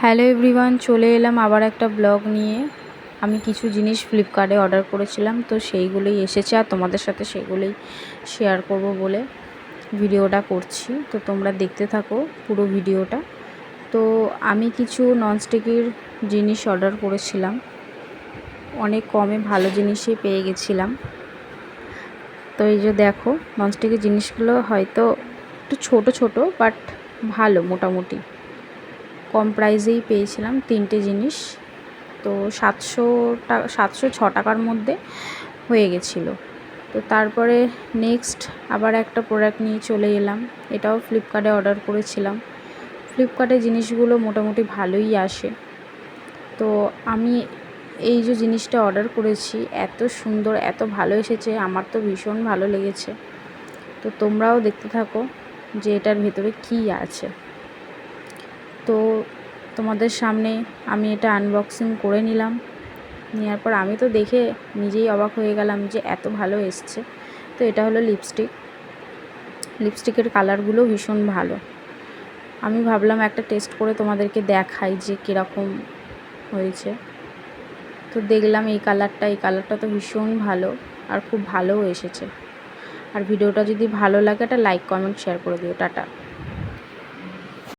Hello everyone চলে এলাম আবার একটা ব্লগ নিয়ে। আমি কিছু জিনিস ফ্লিপকার্টে অর্ডার করেছিলাম, তো সেইগুলোই এসেছে আর তোমাদের সাথে সেগুলোই শেয়ার করব বলে ভিডিওটা করছি। তো তোমরা দেখতে থাকো পুরো ভিডিওটা। তো আমি কিছু ননস্টিকের জিনিস অর্ডার করেছিলাম। অনেক কমে ভালো জিনিসই পেয়ে গেছিলাম। তো এই যে দেখো ননস্টিকের জিনিসগুলো হয়তো একটু ছোট ছোট বাট ভালো মোটামুটি। কম প্রাইসেই পেয়েছিলাম তিনটে জিনিস। তো সাতশো টাকা সাতশো ছ টাকার মধ্যে হয়ে গেছিল। তো তারপরে নেক্সট আবার একটা প্রোডাক্ট নিয়ে চলে এলাম। এটাও ফ্লিপকার্টে অর্ডার করেছিলাম। ফ্লিপকার্টে জিনিসগুলো মোটামুটি ভালোই আসে। তো আমি এই যে জিনিসটা অর্ডার করেছি, এত সুন্দর, এত ভালো এসেছে, আমার তো ভীষণ ভালো লেগেছে। তো তোমরাও দেখতে থাকো যে এটার ভেতরে কী আছে। তো তোমাদের সামনে আমি এটা আনবক্সিং করে নিলাম। নেওয়ার পর আমি তো দেখে নিজেই অবাক হয়ে গেলাম যে এত ভালো এসছে। তো এটা হলো লিপস্টিক লিপস্টিকের কালারগুলো ভীষণ ভালো। আমি ভাবলাম একটা টেস্ট করে তোমাদেরকে দেখাই যে কীরকম হয়েছে। তো দেখলাম এই কালারটা এই কালারটা তো ভীষণ ভালো আর খুব ভালোও এসেছে। আর ভিডিওটা যদি ভালো লাগে একটা লাইক কমেন্ট শেয়ার করে দিও। টাটা।